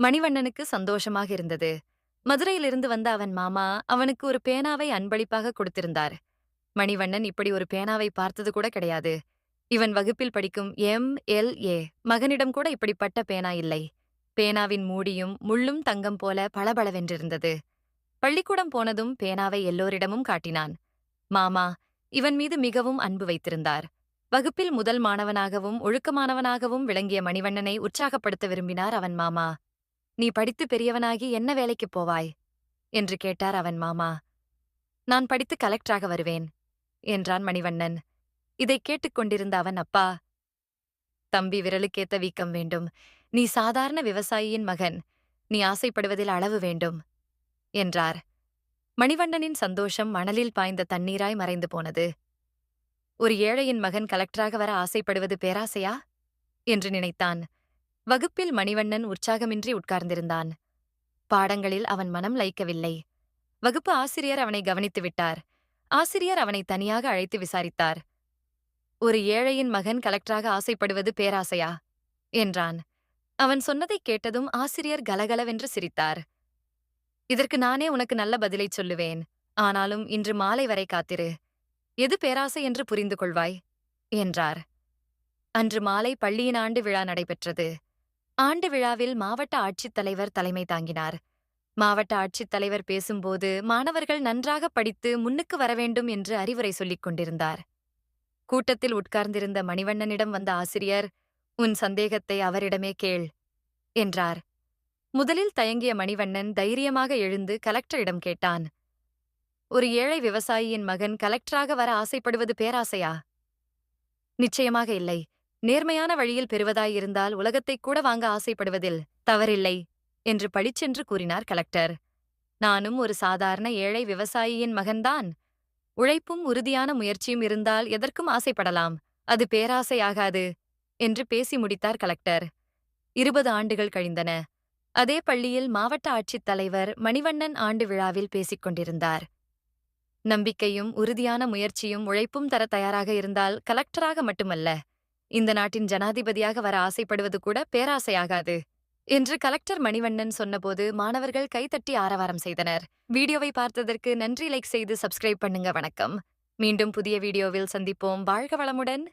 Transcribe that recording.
மணிவண்ணனுக்கு சந்தோஷமாக இருந்தது. மதுரையிலிருந்து வந்த அவன் மாமா அவனுக்கு ஒரு பேனாவை அன்பளிப்பாக கொடுத்திருந்தார். மணிவண்ணன் இப்படி ஒரு பேனாவை பார்த்தது கூட கிடையாது. இவன் வகுப்பில் படிக்கும் எம். எல். ஏ. மகனிடம் கூட இப்படிப்பட்ட பேனா இல்லை. பேனாவின் மூடியும் முள்ளும் தங்கம் போல பளபளவென்றிருந்தது. பள்ளிக்கூடம் போனதும் பேனாவை எல்லோரிடமும் காட்டினான். மாமா இவன் மீது மிகவும் அன்பு வைத்திருந்தார். வகுப்பில் முதல் மாணவனாகவும் ஒழுக்கமானவனாகவும் விளங்கிய மணிவண்ணனை உற்சாகப்படுத்த விரும்பினார் அவன் மாமா. நீ படித்து பெரியவனாகி என்ன வேலைக்குப் போவாய்? என்று கேட்டார் அவன் மாமா. நான் படித்து கலெக்டராக வருவேன் என்றான் மணிவண்ணன். இதைக் கேட்டுக்கொண்டிருந்த அவன் அப்பா தம்பி விரலுக்கேத்த வீக்கம் வேண்டும். நீ சாதாரண விவசாயியின் மகன். நீ ஆசைப்படுவதில் அளவு வேண்டும் என்றார். மணிவண்ணனின் சந்தோஷம் மணலில் பாய்ந்த தண்ணீராய் மறைந்து போனது. ஒரு ஏழையின் மகன் கலெக்டராக வர ஆசைப்படுவது பேராசையா? என்று நினைத்தான். வகுப்பில் மணிவண்ணன் உற்சாகமின்றி உட்கார்ந்திருந்தான். பாடங்களில் அவன் மனம் லயிக்கவில்லை. வகுப்பு ஆசிரியர் அவனை கவனித்து விட்டார். ஆசிரியர் அவனை தனியாக அழைத்து விசாரித்தார். ஒரு ஏழையின் மகன் கலெக்டராக ஆசைப்படுவது பேராசையா? என்றான். அவன் சொன்னதைக் கேட்டதும் ஆசிரியர் கலகலவென்று சிரித்தார். இதற்கு நானே உனக்கு நல்ல பதிலைச் சொல்லுவேன். ஆனாலும் இன்று மாலை வரை காத்திரு. எது பேராசை என்று புரிந்து கொள்வாய் என்றார். அன்று மாலை பள்ளியின் ஆண்டு விழா நடைபெற்றது. ஆண்டு விழாவில் மாவட்ட ஆட்சித்தலைவர் தலைமை தாங்கினார். மாவட்ட ஆட்சித்தலைவர் பேசும்போது மாணவர்கள் நன்றாக படித்து முன்னுக்கு வரவேண்டும் என்று அறிவுரை சொல்லிக் கொண்டிருந்தார். கூட்டத்தில் உட்கார்ந்திருந்த மணிவண்ணனிடம் வந்த ஆசிரியர் உன் சந்தேகத்தை அவரிடமே கேள் என்றார். முதலில் தயங்கிய மணிவண்ணன் தைரியமாக எழுந்து கலெக்டரிடம் கேட்டான். ஒரு ஏழை விவசாயியின் மகன் கலெக்டராக வர ஆசைப்படுவது பேராசையா? நிச்சயமாக இல்லை. நேர்மையான வழியில் பெறுவதாயிருந்தால் உலகத்தைக் கூட வாங்க ஆசைப்படுவதில் தவறில்லை என்று படிச்சென்று கூறினார் கலெக்டர். நானும் ஒரு சாதாரண ஏழை விவசாயியின் மகன்தான். உழைப்பும் உறுதியான முயற்சியும் இருந்தால் எதற்கும் ஆசைப்படலாம் அது பேராசையாகாது என்று பேசி முடித்தார் கலெக்டர். இருபது ஆண்டுகள் கழிந்தன. அதே பள்ளியில் மாவட்ட ஆட்சித் தலைவர் மணிவண்ணன் ஆண்டு விழாவில் பேசிக் கொண்டிருந்தார். நம்பிக்கையும் உறுதியான முயற்சியும் உழைப்பும் தர தயாராக இருந்தால் கலெக்டராக மட்டுமல்ல இந்த நாட்டின் ஜனாதிபதியாக வர ஆசைப்படுவது கூட பேராசையாகாது என்று கலெக்டர் மணிவண்ணன் சொன்னபோது மாணவர்கள் கைத்தட்டி ஆரவாரம் செய்தனர். வீடியோவை பார்த்ததற்கு நன்றி லைக் செய்து சப்ஸ்கிரைப் பண்ணுங்க. வணக்கம். மீண்டும் புதிய வீடியோவில் சந்திப்போம். வாழ்க வளமுடன்.